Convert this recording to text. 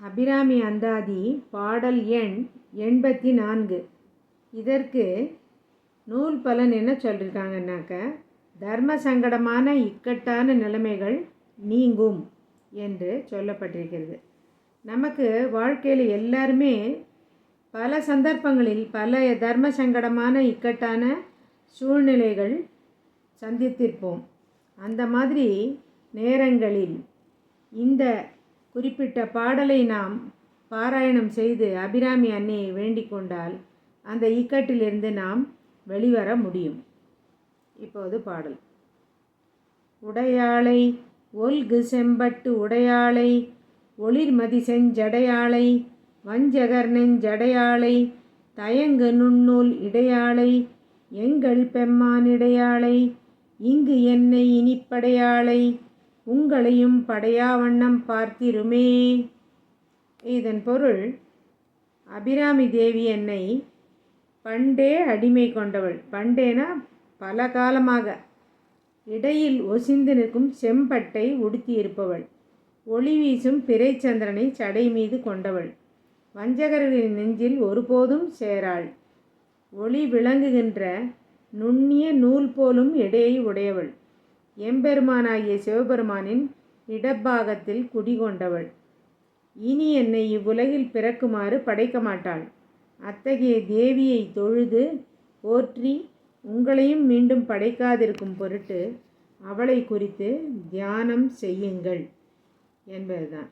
அபிராமி அந்தாதி பாடல் எண் எண்பத்தி நான்கு இதற்கு நூல் பலன் என்ன சொல்லியிருக்காங்கன்னாக்க தர்ம சங்கடமான இக்கட்டான நிலைமைகள் நீங்கும் என்று சொல்லப்பட்டிருக்கிறது. நமக்கு வாழ்க்கையில் எல்லாருமே பல சந்தர்ப்பங்களில் பல தர்ம சங்கடமான இக்கட்டான சூழ்நிலைகள் சந்தித்திருப்போம். அந்த மாதிரி நேரங்களில் இந்த குறிப்பிட்ட பாடலை நாம் பாராயணம் செய்து அபிராமி அன்னையை வேண்டிக் கொண்டால் அந்த இக்கட்டிலிருந்து நாம் வெளிவர முடியும். இப்போது பாடல். உடையாளை ஒல்கு செம்பட்டு உடையாளை ஒளிர்மதி செஞ்சடையாளை வஞ்சகர் நெஞ்சடையாளை தயங்கு நுண்ணூல் இடையாளை எங்கள் பெம்மானிடையாளை இங்கு என்னை இனிப்படையாளை உங்களையும் படையாவண்ணம் பார்த்திருமே. இதன் பொருள் அபிராமி தேவி என்னை பண்டே அடிமை கொண்டவள். பண்டேனா? பல காலமாக இடையில் ஒசிந்து நிற்கும் செம்பட்டை உடுத்தியிருப்பவள் ஒளி வீசும் பிறைச்சந்திரனை சடை மீது கொண்டவள். வஞ்சகர்களின் நெஞ்சில் ஒருபோதும் சேராள். ஒளி விளங்குகின்ற நுண்ணிய நூல் போலும் எடையை உடையவள். எம்பெருமானாகிய சிவபெருமானின் இடப்பாகத்தில் குடிகொண்டவள். இனி என்னை இவ்வுலகில் பிறக்குமாறு படைக்க மாட்டாள். அத்தகைய தேவியை தொழுது போற்றி உங்களையும் மீண்டும் படைக்காதிருக்கும் பொருட்டு அவளை குறித்து தியானம் செய்யுங்கள் என்பதுதான்.